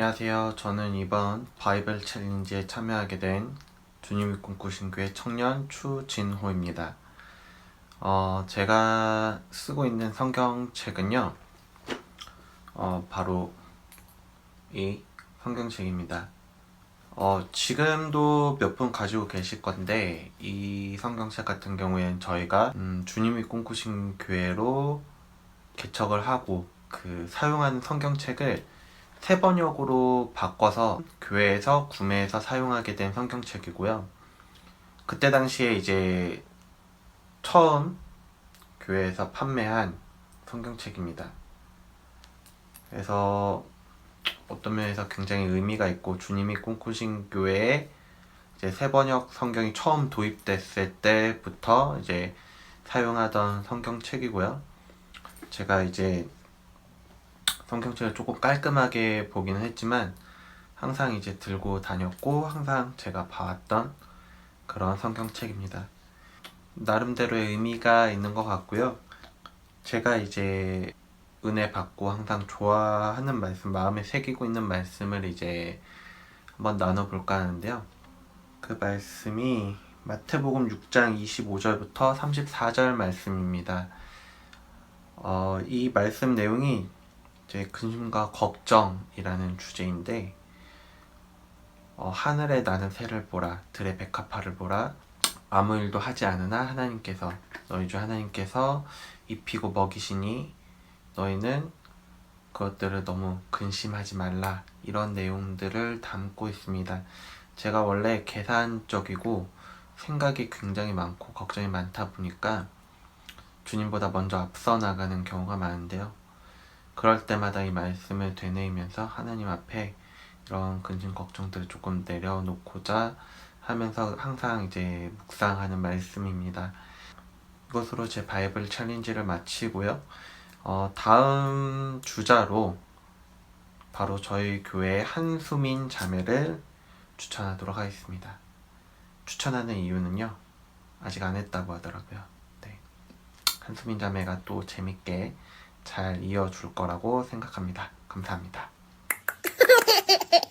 안녕하세요. 저는 이번 바이블 챌린지에 참여하게 된 주님이 꿈꾸신 교회 청년 추진호입니다. 어, 제가 쓰고 있는 성경책은요, 어, 바로 이 성경책입니다. 어, 지금도 몇 분 가지고 계실 건데, 이 성경책 같은 경우에는 저희가, 음, 주님이 꿈꾸신 교회로 개척을 하고, 그, 사용하는 성경책을 새 번역으로 바꿔서 교회에서 구매해서 사용하게 된 성경책이고요. 그때 당시에 이제 처음 교회에서 판매한 성경책입니다. 그래서 어떤 면에서 굉장히 의미가 있고 주님이 꿈꾸신 교회에 이제 새 번역 성경이 처음 도입됐을 때부터 이제 사용하던 성경책이고요. 제가 이제 성경책을 조금 깔끔하게 보기는 했지만 항상 이제 들고 다녔고 항상 제가 봐왔던 그런 성경책입니다. 나름대로의 의미가 있는 것 같고요. 제가 이제 은혜 받고 항상 좋아하는 말씀, 마음에 새기고 있는 말씀을 이제 한번 나눠볼까 하는데요. 그 말씀이 마태복음 6장 25절부터 34절 말씀입니다. 어, 이 말씀 내용이 제 근심과 걱정이라는 주제인데 어, 하늘에 나는 새를 보라 들의 백합화를 보라 아무 일도 하지 않으나 하나님께서 너희 주 하나님께서 입히고 먹이시니 너희는 그것들을 너무 근심하지 말라 이런 내용들을 담고 있습니다. 제가 원래 계산적이고 생각이 굉장히 많고 걱정이 많다 보니까 주님보다 먼저 앞서 나가는 경우가 많은데요. 그럴 때마다 이 말씀을 되뇌이면서 하나님 앞에 이런 근심 걱정들을 조금 내려놓고자 하면서 항상 이제 묵상하는 말씀입니다. 이것으로 제 바이블 챌린지를 마치고요. 어, 다음 주자로 바로 저희 교회 한수민 자매를 추천하도록 하겠습니다. 추천하는 이유는요. 아직 안 했다고 하더라고요. 네. 한수민 자매가 또 재밌게 잘 이어줄 거라고 생각합니다. 감사합니다.